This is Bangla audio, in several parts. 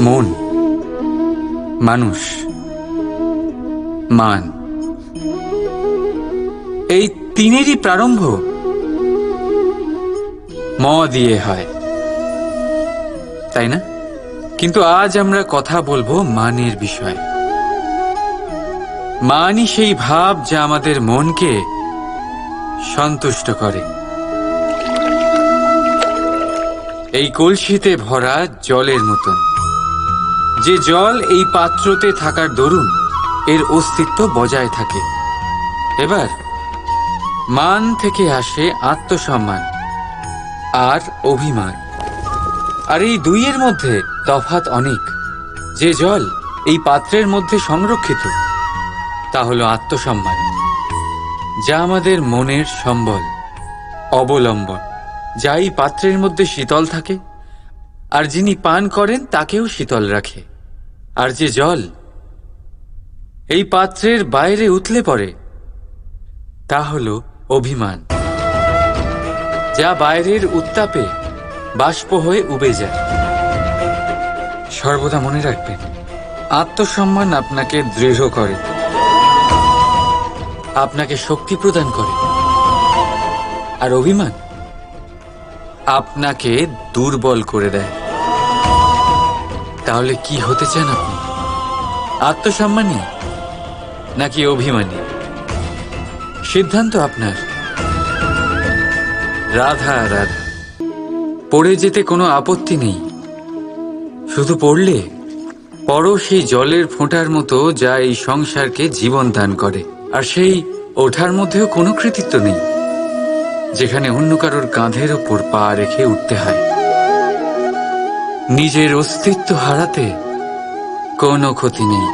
মন, মানুষ, মান। এই তিনেরই প্রারম্ভ ম দিয়ে হয়। তাই না? কিন্তু আজ আমরা কথা বলব মানের বিষয়ে। মানই সেই ভাব যা আমাদের মনকে সন্তুষ্ট করে। এই কলসিতে ভরা জলের মতন। যে জল এই পাত্রতে থাকার দরুন, এর অস্তিত্ব বজায় থাকে। এবার, মান থেকে আসে আত্মসম্মান আর অভিমান। আর এই দুইয়ের মধ্যে তফাত অনেক। যে জল এই পাত্রের মধ্যে সংরক্ষিত, তা হলো আত্মসম্মান, যা আমাদের মনের সম্বল, অবলম্বন, যা এই পাত্রের মধ্যে শীতল থাকে। আর যিনি পান করেন, তাকেও শীতল রাখে। আর যে জল এই পাত্রের বাইরে উতলে পড়ে, তা হল অভিমান, যা বাইরের উত্তাপে বাষ্প হয়ে উবে যায়। সর্বদা মনে রাখবেন, আত্মসম্মান আপনাকে দৃঢ় করে, আপনাকে শক্তি প্রদান করে। আর অভিমান আপনাকে দুর্বল করে দেয়। তাহলে কি হতে চান আপনি? আত্মসম্মানী নাকি অভিমানী? সিদ্ধান্ত আপনার। রাধা রাধা। পড়ে যেতে কোনো আপত্তি নেই। শুধু পড়লে পরও সেই জলের ফোঁটার মতো যা এই সংসারকে জীবন দান করে। আর সেই ওঠার মধ্যেও কোনো কৃতিত্ব নেই, যেখানে অন্য কারোর কাঁধের ওপর পা রেখে উঠতে হয়। নিজের অস্তিত্ব হারাতে কোনো ক্ষতি নেই।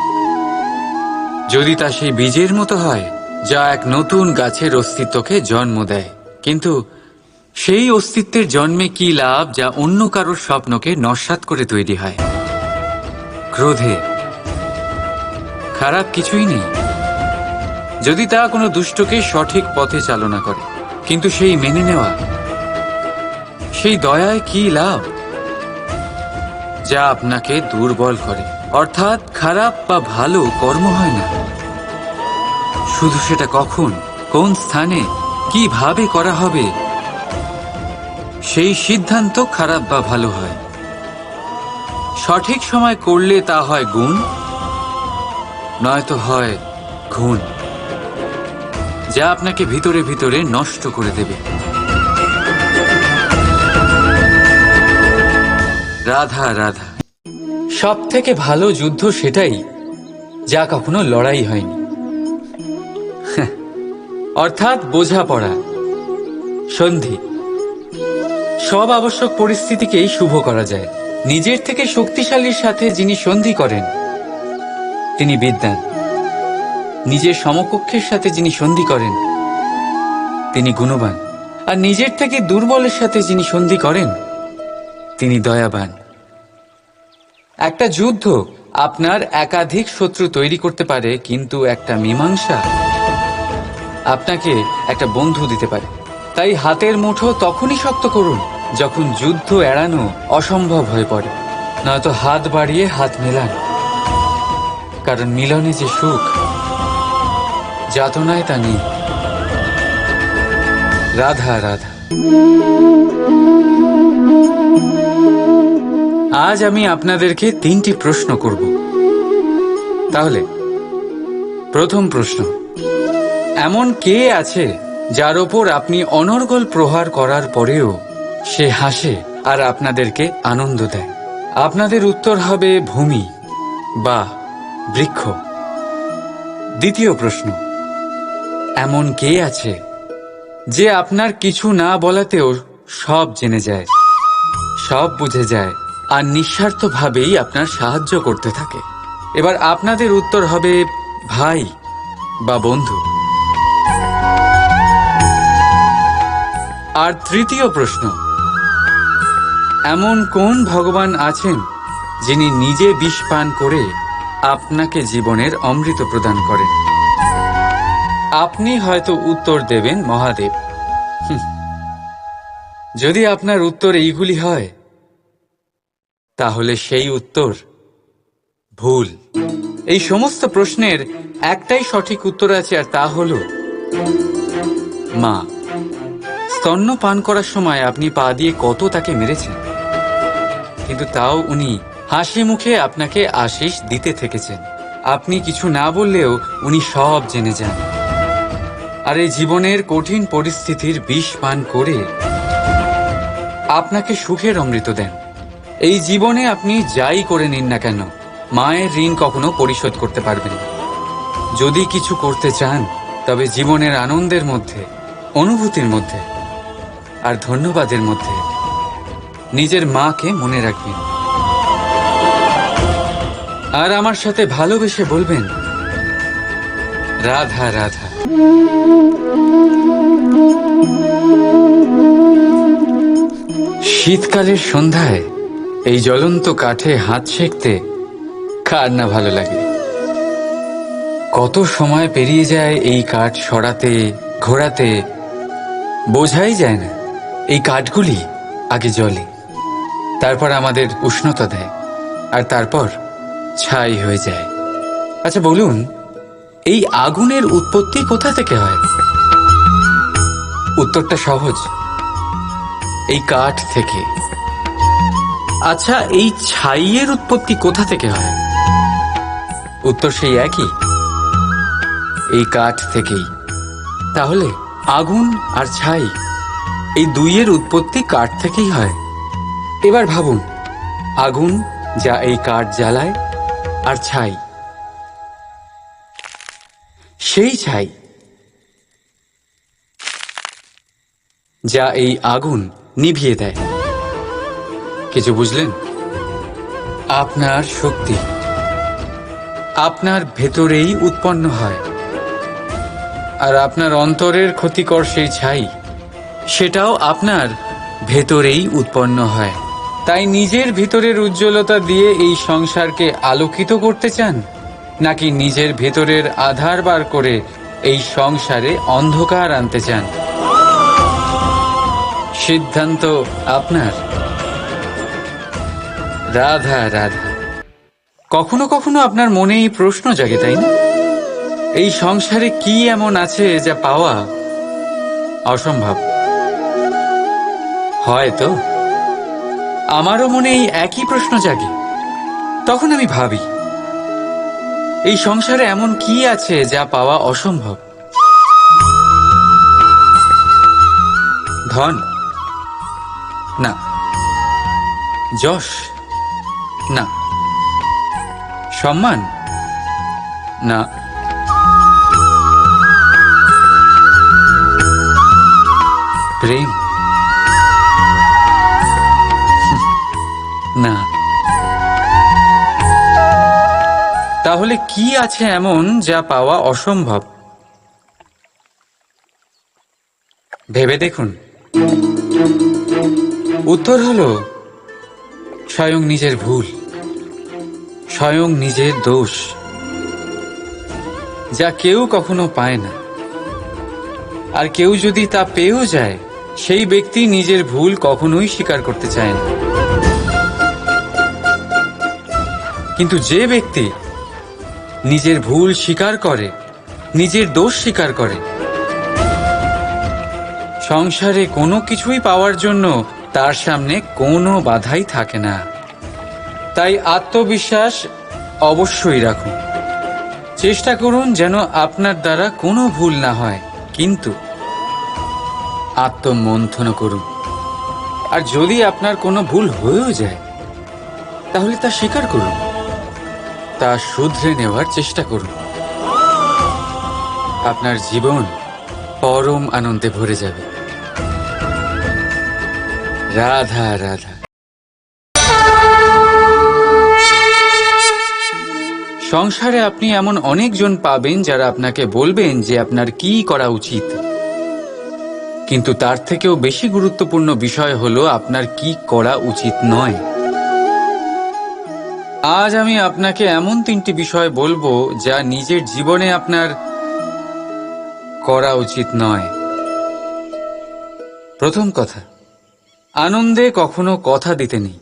যদি তা সেই বীজের মতো হয়, যা এক নতুন গাছের অস্তিত্বকে জন্ম দেয়। কিন্তু সেই অস্তিত্বের জন্মে কি লাভ যা অন্য কারোর স্বপ্নকে নস্বাত করে তৈরি হয়? ক্রোধে খারাপ কিছুই নেই। যদি তা কোনো দুষ্টকে সঠিক পথে চালনা করে, কিন্তু সেই মেনে নেওয়া, সেই দয়ায় কি লাভ? যা আপনাকে দুর্বল করে। অর্থাৎ খারাপ বা ভালো কর্ম হয় না। শুধু সেটা কখন, কোন স্থানে, কীভাবে করা হবে, সেই সিদ্ধান্ত খারাপ বা ভালো হয়। সঠিক সময় করলে তা হয় গুণ, নয়তো হয় ঘুণ, যা আপনাকে ভিতরে ভিতরে নষ্ট করে দেবে। রাধা রাধা। সব থেকে ভালো যুদ্ধ সেটাই যা কখনো লড়াই হয়নি। হ্যাঁ, অর্থাৎ বোঝাপড়া সন্ধি। সব আবশ্যক পরিস্থিতিকেই শুভ করা যায়। নিজের থেকে শক্তিশালীর সাথে যিনি সন্ধি করেন তিনি বিদ্যান। নিজের সমকক্ষের সাথে যিনি সন্ধি করেন তিনি গুণবান। আর নিজের থেকে দুর্বলের সাথে যিনি সন্ধি করেন তিনি দয়াবান। একটা যুদ্ধ আপনার একাধিক শত্রু তৈরি করতে পারে, কিন্তু একটা মীমাংসা আপনাকে একটা বন্ধু দিতে পারে। তাই হাতের মুঠো তখনই শক্ত করুন, যখন যুদ্ধ এড়ানো অসম্ভব হয়ে পড়ে। নয়তো হাত বাড়িয়ে হাত মেলান। কারণ মিলনে যে সুখ, যাতনায় তা নেই। রাধা রাধা। আজ আমি আপনাদেরকে তিনটি প্রশ্ন করব। তাহলে, প্রথম প্রশ্ন। এমন কে আছে যার ওপর আপনি অনর্গল প্রহার করার পরেও সে হাসে আর আপনাদেরকে আনন্দ দেয়? আপনাদের উত্তর হবে ভূমি বা বৃক্ষ। দ্বিতীয় প্রশ্ন। এমন কে আছে যে আপনার কিছু না বলাতেও সব জেনে যায়? সব বুঝে যায় আর নিঃস্বার্থভাবেই আপনার সাহায্য করতে থাকে। এবার আপনাদের উত্তর হবে ভাই বা বন্ধু। আর তৃতীয় প্রশ্ন, এমন কোন ভগবান আছেন যিনি নিজে বিষ পান করে আপনাকে জীবনের অমৃত প্রদান করেন? আপনি হয়তো উত্তর দেবেন মহাদেব। যদি আপনার উত্তর এইগুলি হয় তাহলে সেই উত্তর? ভুল। এই সমস্ত প্রশ্নের একটাই সঠিক উত্তর আছে, আর তা হল, মা, স্তন্য পান করার সময় আপনি পা দিয়ে কত তাকে মেরেছেন? কিন্তু তাও উনি হাসি মুখে আপনাকে আশিস দিতে থেকেছেন। আপনি কিছু না বললেও উনি সব জেনে যান। আর এই জীবনের কঠিন পরিস্থিতির বিষ পান করে আপনাকে সুখের অমৃত দেন। এই জীবনে আপনি যাই করে নিন না কেন, মায়ের ঋণ কখনো পরিশোধ করতে পারবেন যদি কিছু করতে চান, তবে জীবনের আনন্দের মধ্যে, অনুভূতির মধ্যে, আর ধন্যবাদের মধ্যে নিজের মাকে মনে রাখবেন। আর আমার সাথে ভালোবেসে বলবেন, রাধা রাধা। শীতকালের সন্ধ্যায় এই জ্বলন্ত কাঠে হাত সেঁকতে কার না ভালো লাগে? কত সময় পেরিয়ে যায় এই কাঠ সরাতে, ঘোরাতে, বোঝাই যায় না। এই কাঠগুলি আগে জলে তারপর আমাদের উষ্ণতা দেয়, আর তারপর ছাই হয়ে যায়। আচ্ছা বলুন, এই আগুনের উৎপত্তি কোথা থেকে হয়? উত্তরটা সহজ। এই কাঠ থেকে। আচ্ছা এই ছাইয়ের উৎপত্তি কোথা থেকে হয়? উত্তর সেই একই। এই কাঠ থেকেই। তাহলে আগুন আর ছাই এই দুইয়ের উৎপত্তি কাঠ থেকেই হয়। এবার ভাবুন আগুন যা এই কাঠ জ্বালায় আর ছাই। সেই ছাই যা এই আগুন নিভিয়ে দেয়। কিছু বুঝলেন? আপনার শক্তি। আপনার ভেতরেই উৎপন্ন হয়। আর আপনার অন্তরের ক্ষতিকর সেই ছাই, সেটাও আপনার ভেতরেই উৎপন্ন হয়। তাই নিজের ভিতরের উজ্জ্বলতা দিয়ে এই সংসারকে আলোকিত করতে চান? নাকি নিজের ভেতরের আধার বার করে এই সংসারে অন্ধকার আনতে চান? সিদ্ধান্ত আপনার। রাধা রাধা। কখনো কখনো আপনার মনে এই প্রশ্ন জাগে, তাই না? এই সংসারে কি এমন আছে যা পাওয়া অসম্ভব? হয়তো আমারও মনে এই একই প্রশ্ন জাগে। তখন আমি ভাবি, এই সংসারে এমন কি আছে যা পাওয়া অসম্ভব? ধন? না। যশ? না। সম্মান? না। প্রেম? না। তাহলে কি আছে এমন যা পাওয়া অসম্ভব? ভেবে দেখুন। উত্তর হলো, স্বয়ং নিজের ভুল। স্বয়ং নিজের দোষ, যা কেউ কখনো পায় না। আর কেউ যদি তা পেয়েও যায়, সেই ব্যক্তি নিজের ভুল কখনোই স্বীকার করতে চায় না। কিন্তু যে ব্যক্তি নিজের ভুল স্বীকার করে, নিজের দোষ স্বীকার করে, সংসারে কোনো কিছুই পাওয়ার জন্য তার সামনে কোনো বাধাই থাকে না। তাই আত্মবিশ্বাস অবশ্যই রাখুন। চেষ্টা করুন যেন আপনার দ্বারা কোনো ভুল না হয়, কিন্তু আত্মমন্থন করুন। আর যদি আপনার কোনো ভুল হয়েও যায়, তাহলে তা স্বীকার করুন। তা শুধরে নেওয়ার চেষ্টা করুন। আপনার জীবন পরম আনন্দে ভরে যাবে। রাধা রাধা। সংসারে আপনি এমন অনেকজন পাবেন যারা আপনাকে বলবেন যে আপনার কি করা উচিত। কিন্তু তার থেকেও বেশি গুরুত্বপূর্ণ বিষয় হলো আপনার কি করা উচিত নয়। আজ আমি আপনাকে এমন তিনটি বিষয় বলব যা নিজের জীবনে আপনার করা উচিত নয়। প্রথম কথা, আনন্দে কখনো কথা দিতে নেই।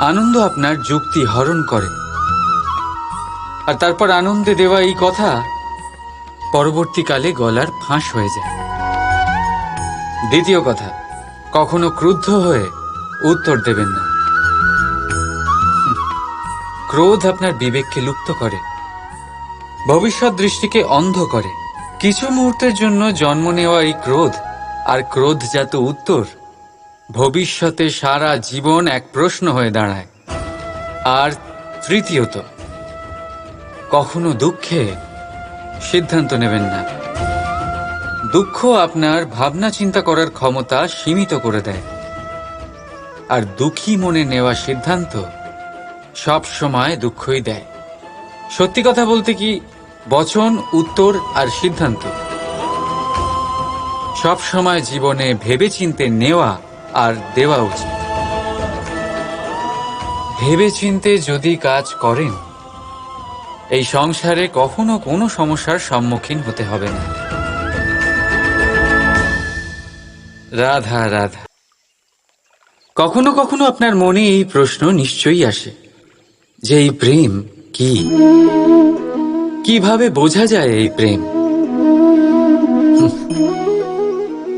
আনন্দ আপনার যুক্তি হরণ করে। আর তারপর আনন্দে দেওয়া এই কথা পরবর্তীকালে গলার ফাঁস হয়ে যায়। দ্বিতীয় কথা, কখনো ক্রুদ্ধ হয়ে উত্তর দেবেন না। ক্রোধ আপনার বিবেককে লুপ্ত করে, ভবিষ্যৎ দৃষ্টিকে অন্ধ করে। কিছু মুহূর্তের জন্য জন্ম নেওয়া এই ক্রোধ আর ক্রোধ ক্রোধজাত উত্তর ভবিষ্যতে সারা জীবন এক প্রশ্ন হয়ে দাঁড়ায়। আর তৃতীয়ত কখনো দুঃখে সিদ্ধান্ত নেবেন না। দুঃখ আপনার ভাবনা চিন্তা করার ক্ষমতা সীমিত করে দেয়। আর দুঃখী মনে নেওয়া সিদ্ধান্ত সব সময় দুঃখই দেয়। সত্যি কথা বলতে কি, বচন, উত্তর আর সিদ্ধান্ত সব সময় জীবনে ভেবেচিন্তে নেওয়া আর দেওয়া উচিত। ভেবেচিন্তে যদি কাজ করেন এই সংসারে কখনো কোনো সমস্যার সম্মুখীন হতে হবে না। রাধা রাধা। কখনো কখনো আপনার মনে এই প্রশ্ন নিশ্চয়ই আসে, যে এই প্রেম কি? কীভাবে বোঝা যায় এই প্রেম?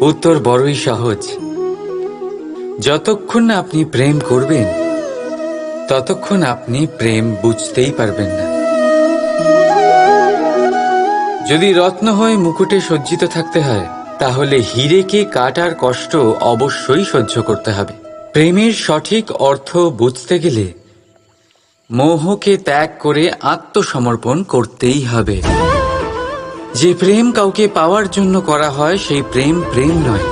উত্তর বড়ই সহজ। যতক্ষণ না আপনি প্রেম করবেন, ততক্ষণ আপনি প্রেম বুঝতেই পারবেন না। যদি রত্ন হয়ে মুকুটে সজ্জিত থাকতে হয়, তাহলে হিরেকে কাটার কষ্ট অবশ্যই সহ্য করতে হবে। প্রেমের সঠিক অর্থ বুঝতে গেলে মোহকে ত্যাগ করে আত্মসমর্পণ করতেই হবে। যে প্রেম কাউকে পাওয়ার জন্য করা হয়, সেই প্রেম প্রেম নয়,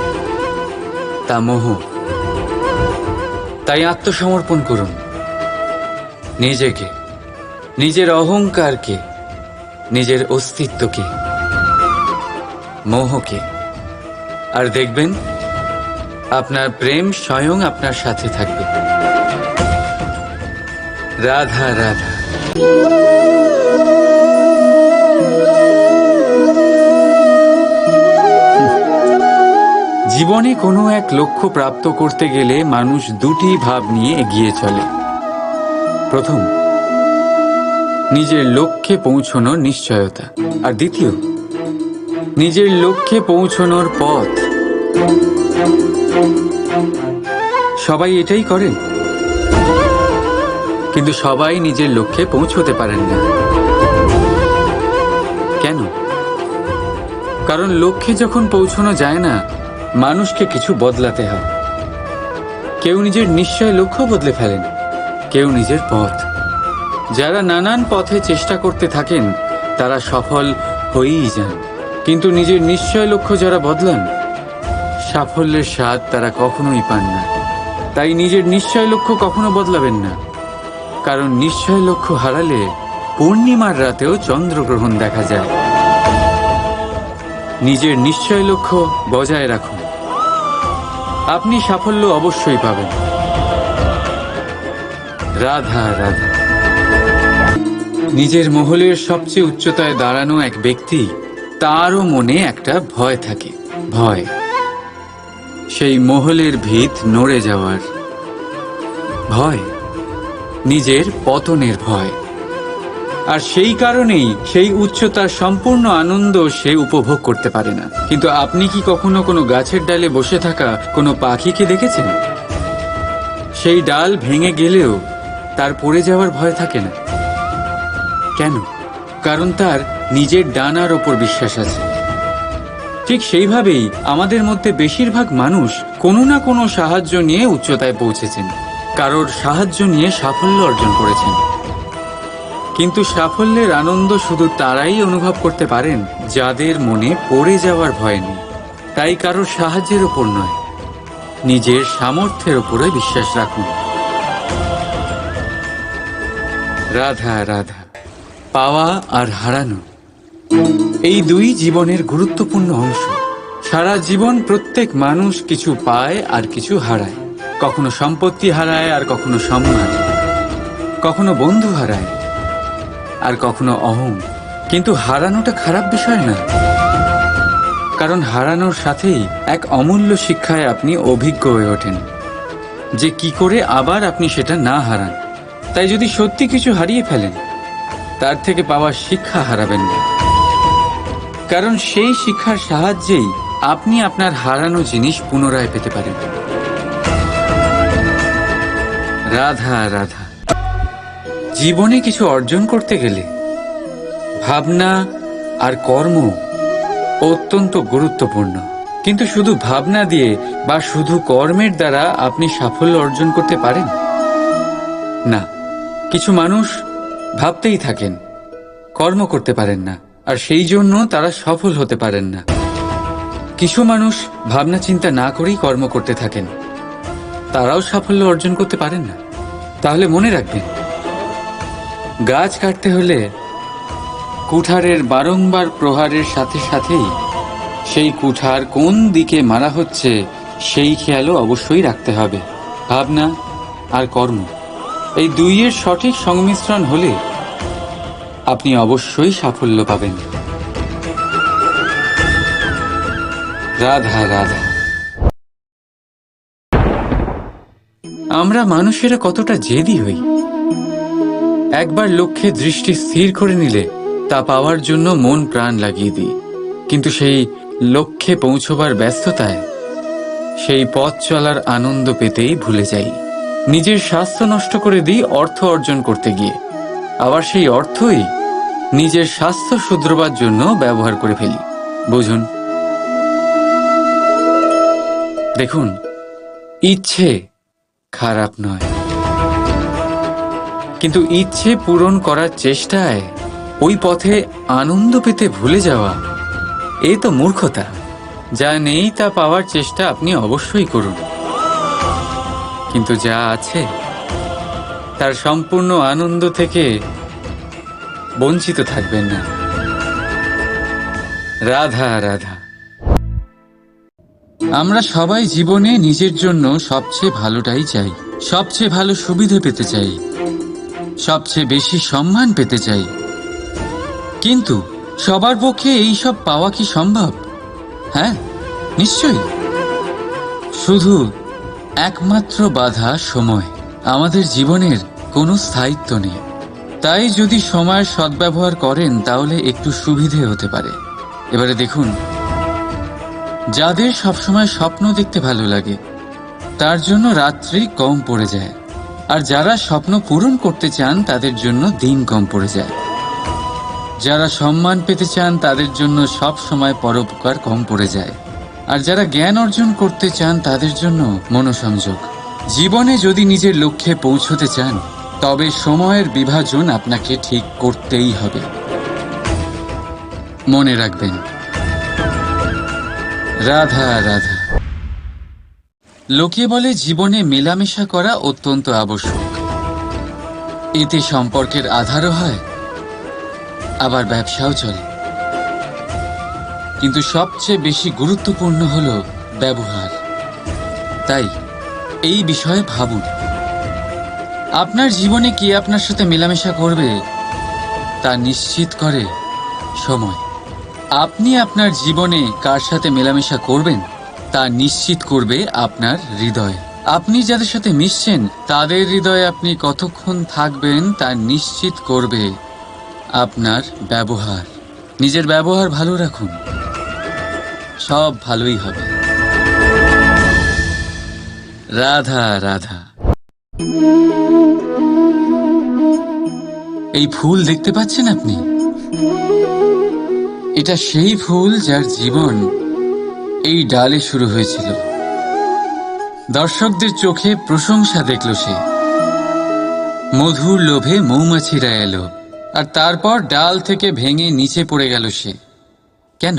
তা মোহ। তাই আত্মসমর্পণ করুন। নিজেকে, নিজের অহংকারকে নিজের অস্তিত্বকে, মোহকে। আর দেখবেন, আপনার প্রেম স্বয়ং আপনার সাথে থাকবে। রাধা রাধা। জীবনে কোনো এক লক্ষ্য প্রাপ্ত করতে গেলে মানুষ দুটি ভাব নিয়ে এগিয়ে চলে। প্রথম নিজের লক্ষ্যে পৌঁছনোর নিশ্চয়তা। আর দ্বিতীয়, নিজের লক্ষ্যে পৌঁছনোর পথ। সবাই এটাই করেন কিন্তু সবাই নিজের লক্ষ্যে পৌঁছতে পারেন না। কেন? কারণ লক্ষ্যে যখন পৌঁছানো যায় না, মানুষকে কিছু বদলাতে হয়। কেউ নিজের নিশ্চয় লক্ষ্য বদলে ফেলেন, কেউ নিজের পথ। যারা নানান পথে চেষ্টা করতে থাকেন, তারা সফল হয়েই যান। কিন্তু নিজের নিশ্চয় লক্ষ্য যারা বদলান, সাফল্যের স্বাদ তারা কখনোই পান না। তাই নিজের নিশ্চয় লক্ষ্য কখনো বদলাবেন না। কারণ নিশ্চয় লক্ষ্য হারালে পূর্ণিমার রাতেও চন্দ্রগ্রহণ দেখা যায়। নিজের নিশ্চয় লক্ষ্য বজায় রাখুন। আপনি সাফল্য অবশ্যই পাবেন। রাধা রাধা। নিজের মহলের সবচেয়ে উচ্চতায় দাঁড়ানো এক ব্যক্তি, তারও মনে একটা ভয় থাকে। ভয়। সেই মহলের ভিত নড়ে যাওয়ার। ভয়। নিজের পতনের ভয়। আর সেই কারণেই সেই উচ্চতার সম্পূর্ণ আনন্দ সে উপভোগ করতে পারে না। কিন্তু আপনি কি কখনো কোনো গাছের ডালে বসে থাকা কোনো পাখিকে দেখেছেন? সেই ডাল ভেঙে গেলেও তার পড়ে যাওয়ার ভয় থাকে না। কেন? কারণ তার নিজের ডানার ওপর বিশ্বাস আছে। ঠিক সেইভাবেই আমাদের মধ্যে বেশিরভাগ মানুষ কোনো না কোনো সাহায্য নিয়ে উচ্চতায় পৌঁছেছেন। কারোর সাহায্য নিয়ে সাফল্য অর্জন করেছেন। কিন্তু সাফল্যের আনন্দ শুধু তারাই অনুভব করতে পারেন যাদের মনে পড়ে যাওয়ার ভয় নেই। তাই কারোর সাহায্যের ওপর নয়। নিজের সামর্থ্যের ওপরে বিশ্বাস রাখুন। রাধা রাধা। পাওয়া আর হারানো, এই দুই জীবনের গুরুত্বপূর্ণ অংশ। সারা জীবন প্রত্যেক মানুষ কিছু পায় আর কিছু হারায়। কখনো সম্পত্তি হারায় আর কখনো সম্মান কখনো বন্ধু হারায় আর কখনো অহং। কিন্তু হারানোটা খারাপ বিষয় না। কারণ হারানোর সাথেই এক অমূল্য শিক্ষায় আপনি অভিজ্ঞ হয়ে ওঠেন। যে কি করে আবার আপনি সেটা না হারান, তাই যদি সত্যি কিছু হারিয়ে ফেলেন তার থেকে পাওয়া শিক্ষা হারাবেন না। কারণ সেই শিক্ষার সাহায্যেই আপনি আপনার হারানো জিনিস পুনরায় পেতে পারেন। রাধা রাধা। জীবনে কিছু অর্জন করতে গেলে ভাবনা আর কর্ম অত্যন্ত গুরুত্বপূর্ণ। কিন্তু শুধু ভাবনা দিয়ে বা শুধু কর্মের দ্বারা আপনি সাফল্য অর্জন করতে পারেন? না, কিছু মানুষ ভাবতেই থাকেন, কর্ম করতে পারেন না, আর সেই জন্য তারা সফল হতে পারেন না। কিছু মানুষ ভাবনা চিন্তা না করেই কর্ম করতে থাকেন। তারাও সাফল্য অর্জন করতে পারেন না। তাহলে মনে রাখবেন, গাছ কাটতে হলে কুঠারের বারংবার প্রহারের সাথে সাথেই সেই কুঠার কোন দিকে মারা হচ্ছে সেই খেয়ালও অবশ্যই রাখতে হবে। ভাবনা আর কর্ম। এই দুইয়ের সঠিক সংমিশ্রণ হলে আপনি অবশ্যই সাফল্য পাবেন। রাধা রাধা। আমরা মানুষেরা কতটা জেদি হই। একবার লক্ষ্যে দৃষ্টি স্থির করে নিলে তা পাওয়ার জন্য মন প্রাণ লাগিয়ে দিই। কিন্তু সেই লক্ষ্যে পৌঁছবার ব্যস্ততায় সেই পথ চলার আনন্দ পেতেই ভুলে যাই। নিজের স্বাস্থ্য নষ্ট করে দিই অর্থ অর্জন করতে গিয়ে। আবার সেই অর্থই নিজের স্বাস্থ্য শুধরবার জন্য ব্যবহার করে ফেলি। বুঝুন? দেখুন, ইচ্ছে খারাপ নয়। কিন্তু ইচ্ছে পূরণ করার চেষ্টায় ওই পথে আনন্দ পেতে ভুলে যাওয়া, এ তো মূর্খতা। যা নেই তা পাওয়ার চেষ্টা আপনি অবশ্যই করুন। কিন্তু যা আছে, তার সম্পূর্ণ আনন্দ থেকে বঞ্চিত থাকবেন না। রাধা রাধা। আমরা সবাই জীবনে নিজের জন্য সবচেয়ে ভালোটাই চাই, সবচেয়ে ভালো সুবিধে পেতে চাই, সবচেয়ে বেশি সম্মান পেতে চাই। কিন্তু সবার পক্ষে এই সব পাওয়া কি সম্ভব? হ্যাঁ নিশ্চয়ই। শুধু একমাত্র বাধা সময়। আমাদের জীবনের কোনো স্থায়িত্ব নেই। তাই যদি সময়ের সদ্ব্যবহার করেন, তাহলে একটু সুবিধে হতে পারে। এবারে দেখুন। যাদের সবসময় স্বপ্ন দেখতে ভালো লাগে, তার জন্য রাত্রি কম পড়ে যায়। আর যারা স্বপ্ন পূরণ করতে চান, তাদের জন্য দিন কম পড়ে যায়। যারা সম্মান পেতে চান, তাদের জন্য সব সময় পরোপকার কম পড়ে যায়। আর যারা জ্ঞান অর্জন করতে চান তাদের জন্য মনোসংযোগ। জীবনে যদি নিজের লক্ষ্যে পৌঁছতে চান, তবে সময়ের বিভাজন আপনাকে ঠিক করতেই হবে। মনে রাখবেন। রাধা রাধা। লোকে বলে জীবনে মেলামেশা করা অত্যন্ত আবশ্যক। এতে সম্পর্কের আধারও হয়, আবার ব্যবসাও চলে। কিন্তু সবচেয়ে বেশি গুরুত্বপূর্ণ হল ব্যবহার। তাই, এই বিষয়ে ভাবুন। আপনার জীবনে কে আপনার সাথে মেলামেশা করবে তা নিশ্চিত করে সময়। আপনি আপনার জীবনে কার সাথে মেলামেশা করবেন তা নিশ্চিত করবে আপনার হৃদয়। আপনি যাদের সাথে মিশছেন, তাদের হৃদয়ে আপনি কতক্ষণ থাকবেন তা নিশ্চিত করবে আপনার ব্যবহার। নিজের ব্যবহার ভালো রাখুন। সব ভালোই হবে। রাধা রাধা। এই ফুল দেখতে পাচ্ছেন আপনি? এটা সেই ফুল যার জীবন এই ডালে শুরু হয়েছিল। দর্শকদের চোখে প্রশংসা দেখল সে। মধুর লোভে মৌমাছিরা এলো, আর তারপর ডাল থেকে ভেঙে নিচে পড়ে গেল সে। কেন?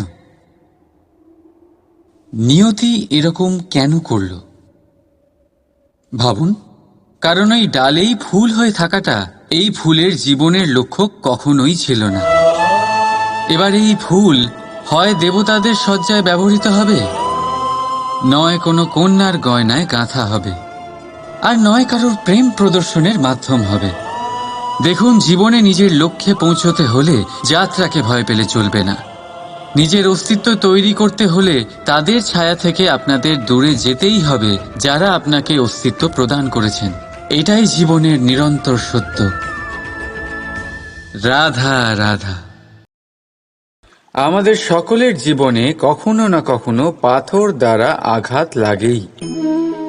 নিয়তি এরকম কেন করল? ভাবুন, কারণ ওই ডালেই ফুল হয়ে থাকাটা এই ফুলের জীবনের লক্ষ্য কখনোই ছিল না। এবার এই ফুল হয় দেবতাদের সজ্জায় ব্যবহৃত হবে? নয় কোনো কন্যার গয়নায় গাঁথা হবে। আর নয় কারোর প্রেম প্রদর্শনের মাধ্যম হবে। দেখুন, জীবনে নিজের লক্ষ্যে পৌঁছতে হলে যাত্রাকে ভয় পেলে চলবে না। নিজের অস্তিত্ব তৈরি করতে হলে তাদের ছায়া থেকে আপনাদের দূরে যেতেই হবে যারা আপনাকে অস্তিত্ব প্রদান করেছেন। এটাই জীবনের নিরন্তর সত্য। রাধা রাধা। আমাদের সকলের জীবনে কখনো না কখনো পাথর দ্বারা আঘাত লাগেই।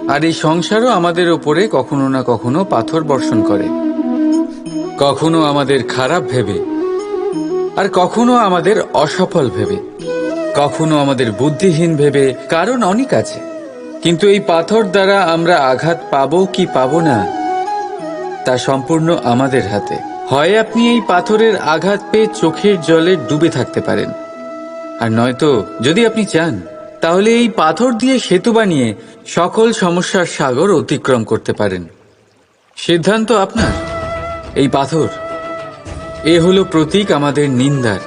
আর এই সংসারও আমাদের ওপরে কখনো না কখনো পাথর বর্ষণ করে। কখনো আমাদের খারাপ ভেবে। আর কখনো আমাদের অসফল ভেবে, কখনো আমাদের বুদ্ধিহীন ভেবে কারণ অনেক আছে। কিন্তু এই পাথর দ্বারা আমরা আঘাত পাবো কি পাবো না, তা সম্পূর্ণ আমাদের হাতে। হয় আপনি এই পাথরের আঘাত পেয়ে চোখের জলে ডুবে থাকতে পারেন। আর নয়তো যদি আপনি চান, তাহলে এই পাথর দিয়ে সেতু বানিয়ে সকল সমস্যার সাগর অতিক্রম করতে পারেন। সিদ্ধান্ত আপনার। এই পাথর এ হলো প্রতীক আমাদের নিন্দার,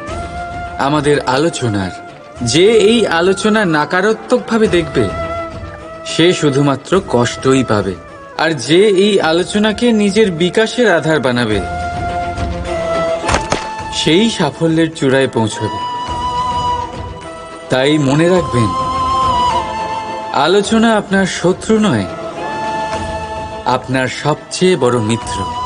আমাদের আলোচনার। যে এই আলোচনা নাকারাত্মকভাবে দেখবে, সে শুধুমাত্র কষ্টই পাবে। আর যে এই আলোচনাকে নিজের বিকাশের আধার বানাবে, সেই সাফল্যের চূড়ায় পৌঁছবে। তাই মনে রাখবেন, আলোচনা আপনার শত্রু নয়, আপনার সবচেয়ে বড় মিত্র।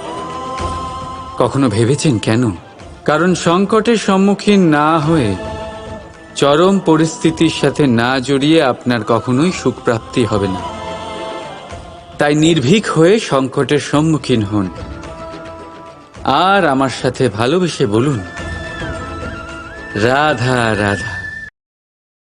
কখনো ভেবেছেন কেন? কারণ সংকটের সম্মুখীন না হয়ে চরম পরিস্থিতির সাথে না জড়িয়ে আপনার কখনোই সুখপ্রাপ্তি হবে না। তাই নির্ভীক হয়ে সংকটের সম্মুখীন হন। আর আমার সাথে ভালোবেসে বলুন, রাধা রাধা।